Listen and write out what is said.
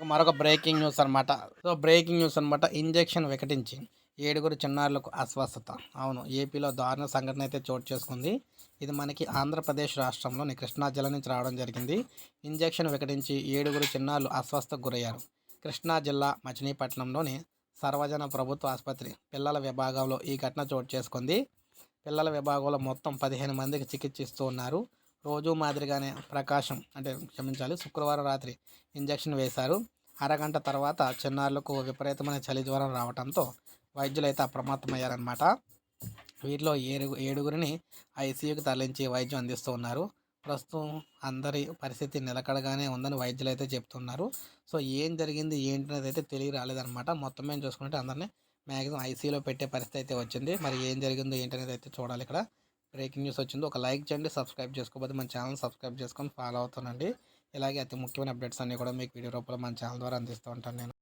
ఇక మరొక breaking news అనమాట సో బ్రేకింగ్ న్యూస్ అనమాట ఇంజెక్షన్ వికటించి ఏడుగురు చిన్నారులకు అస్వస్థత. అవును ఏపీలో దారుణ సంఘటన అయితే చోటు చేసుకుంది. ఇది మనకి ఆంధ్రప్రదేశ్ రాష్ట్రంలోని కృష్ణా జిల్లా నుంచి రావడం జరిగింది. ఇంజెక్షన్ వికటించి ఏడుగురు చిన్నారులు అస్వస్థకు గురయ్యారు. కృష్ణా జిల్లా మచిలీపట్నంలోని సర్వజన ప్రభుత్వ ఆసుపత్రి పిల్లల విభాగంలో ఈ ఘటన చోటు చేసుకుంది. పిల్లల విభాగంలో మొత్తం పదిహేను మందికి చికిత్స ఇస్తూ ఉన్నారు. రోజు మాదిరిగానే ప్రకాశం అంటే క్షమించాలి శుక్రవారం రాత్రి ఇంజెక్షన్ వేశారు. అరగంట తర్వాత చిన్నారులకు విపరీతమైన చలి జ్వరం రావడంతో వైద్యులు అయితే అప్రమత్తమయ్యారనమాట వీరిలో ఏడుగు ఏడుగురిని ఐసీయూకి తరలించి వైద్యం అందిస్తూ ఉన్నారు. ప్రస్తుతం అందరి పరిస్థితి నిలకడగానే ఉందని వైద్యులు అయితే చెప్తున్నారు. సో ఏం జరిగింది ఏంటి అనేది అయితే తెలియ రాలేదనమాట మొత్తం మేము చూసుకుంటే అందరినీ మ్యాక్సిమం ఐసీయూలో పెట్టే పరిస్థితి అయితే వచ్చింది. మరి ఏం జరిగిందో ఏంటి అనేది అయితే చూడాలి ఇక్కడ. బ్రేకింగ్ న్యూస్ వచ్చింది ఒక లైక్ చేయండి సబ్స్క్రైబ్ చేసుకోకపోతే మన ఛానల్ సబ్స్క్రైబ్ చేసుకొని ఫాలో అవుతానండి ఇలాగే అతి ముఖ్యమైన అప్డేట్స్ అన్నీ కూడా మీకు వీడియో రూపంలో మన ఛానల్ ద్వారా అందిస్తూ ఉంటాను నేను.